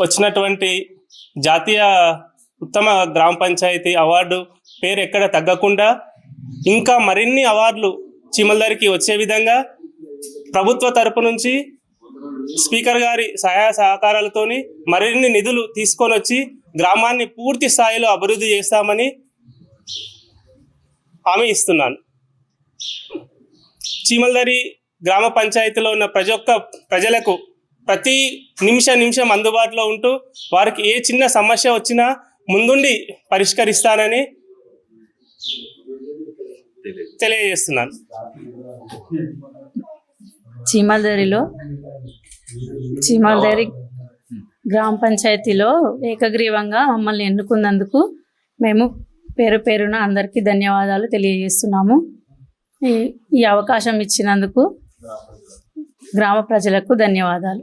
వచ్చినటువంటి జాతీయ ఉత్తమ గ్రామ పంచాయతీ అవార్డు పేరు ఎక్కడ తగ్గకుండా ఇంకా మరిన్ని అవార్డులు చీమలదరికి వచ్చే విధంగా ప్రభుత్వ తరపు నుంచి స్పీకర్ గారి సహాయ సహకారాలతోని మరిన్ని నిధులు తీసుకొని వచ్చి గ్రామాన్ని పూర్తి స్థాయిలో అభివృద్ధి చేస్తామని హామీ ఇస్తున్నాను. చీమలదరి గ్రామ పంచాయతీలో ఉన్న ప్రతి ఒక్క ప్రజలకు ప్రతి నిమిష నిమిషం అందుబాటులో ఉంటూ వారికి ఏ చిన్న సమస్య వచ్చినా ముందుండి పరిష్కరిస్తానని తెలియజేస్తున్నాను. చీమలదరిలో చీమలదరి గ్రామ పంచాయతీలో ఏకగ్రీవంగా మమ్మల్ని ఎన్నుకున్నందుకు మేము పేరు పేరున అందరికీ ధన్యవాదాలు తెలియజేస్తున్నాము. ఈ ఈ అవకాశం ఇచ్చినందుకు గ్రామ ప్రజలకు ధన్యవాదాలు.